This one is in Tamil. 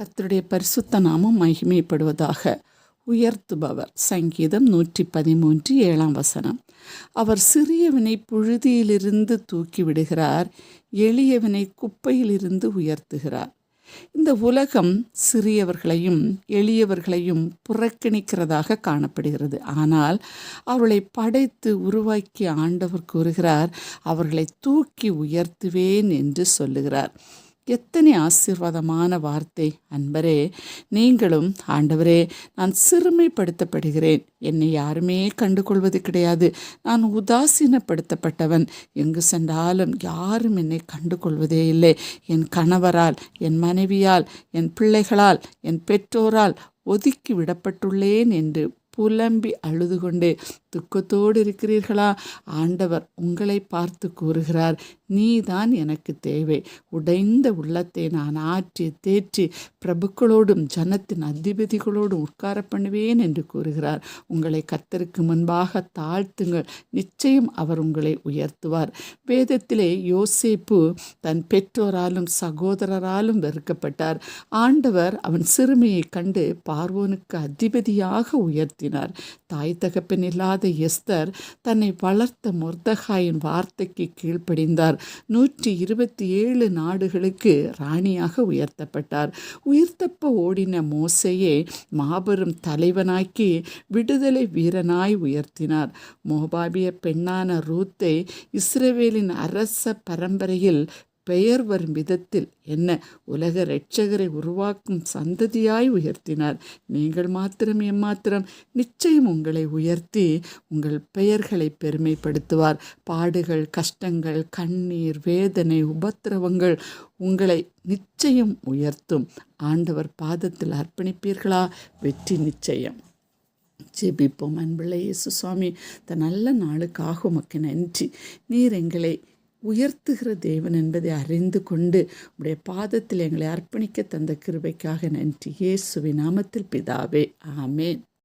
கத்தருடைய பரிசுத்த நாமம் மகிமைப்படுவதாக உயர்த்துபவர். சங்கீதம் நூற்றி பதிமூன்று ஏழாம் வசனம். அவர் சிறியவனை புழுதியிலிருந்து தூக்கி விடுகிறார் எளியவனை குப்பையிலிருந்து உயர்த்துகிறார். இந்த உலகம் சிறியவர்களையும் எளியவர்களையும் புறக்கணிக்கிறதாக காணப்படுகிறது. ஆனால் அவர்களை படைத்து உருவாக்கி ஆண்டவர் கூறுகிறார் அவர்களை தூக்கி உயர்த்துவேன் என்று சொல்லுகிறார். எத்தனை ஆசீர்வாதமான வார்த்தை. அன்பரே நீங்களும் ஆண்டவரே நான் சிறுமைப்படுத்தப்படுகிறேன். என்னை யாருமே கண்டுகொள்வது கிடையாது. நான் உதாசீனப்படுத்தப்பட்டவன். எங்கு சென்றாலும் யாரும் என்னை கண்டுகொள்வதே இல்லை. என் கணவரால் என் மனைவியால் என் பிள்ளைகளால் என் பெற்றோரால் ஒதுக்கி விடப்பட்டுள்ளேன் என்று புலம்பி அழுது கொண்டே துக்கத்தோடு இருக்கிறீர்களா? ஆண்டவர் உங்களை பார்த்து கூறுகிறார் நீதான் எனக்கு தேவை. உடைந்த உள்ளத்தை நான் ஆற்றி தேற்றி பிரபுக்களோடும் ஜனத்தின் அதிபதிகளோடும் உட்கார பண்ணுவேன் என்று கூறுகிறார். உங்களை கத்தருக்கு முன்பாக தாழ்த்துங்கள். நிச்சயம் அவர் உங்களை உயர்த்துவார். வேதத்திலே யோசேப்பு தன் பெற்றோராலும் சகோதரராலும் வெறுக்கப்பட்டார். ஆண்டவர் அவன் சிறுமியை கண்டு பார்வோனுக்கு அதிபதியாக உயர்த்தினார். தாய் தகப்பன் இல்லாத எஸ்தர் தன்னை வளர்த்த முர்தகாயின் வார்த்தைக்கு கீழ்ப்படிந்தார். நூற்றி இருபத்தி ஏழு நாடுகளுக்கு ராணியாக உயர்த்தப்பட்டார். உயிர்த்தப்ப ஓடின மோசையே மாபெரும் தலைவனாக்கி விடுதலை வீரனாய் உயர்த்தினார். மோபாபிய பெண்ணான ரூத்தை இஸ்ரேவேலின் அரச பரம்பரையில் பெயர் வரும் விதத்தில் என்ன? உலக இரட்சகரை உருவாக்கும் சந்ததியாய் உயர்த்தினார். நீங்கள் மாத்திரம் எம்மாத்திரம் நிச்சயம் உங்களை உயர்த்தி உங்கள் பெயர்களை பெருமைப்படுத்துவார். பாடுகள் கஷ்டங்கள் கண்ணீர் வேதனை உபத்திரவங்கள் உங்களை நிச்சயம் உயர்த்தும். ஆண்டவர் பாதத்தில் அர்ப்பணிப்பீர்களா? வெற்றி நிச்சயம். ஜெபிப்போம் அன்புள்ள இயேசு சுவாமி. இந்த நல்ல நாளுக்காக உமக்கு நன்றி. நீர் எங்களை உயர்த்துகிற தேவன் என்பதை அறிந்து கொண்டு உடைய பாதத்தில் எங்களை அர்ப்பணிக்க தந்த கிருபைக்காக நன்றி. இயேசுவின் நாமத்தில் பிதாவே. ஆமேன்.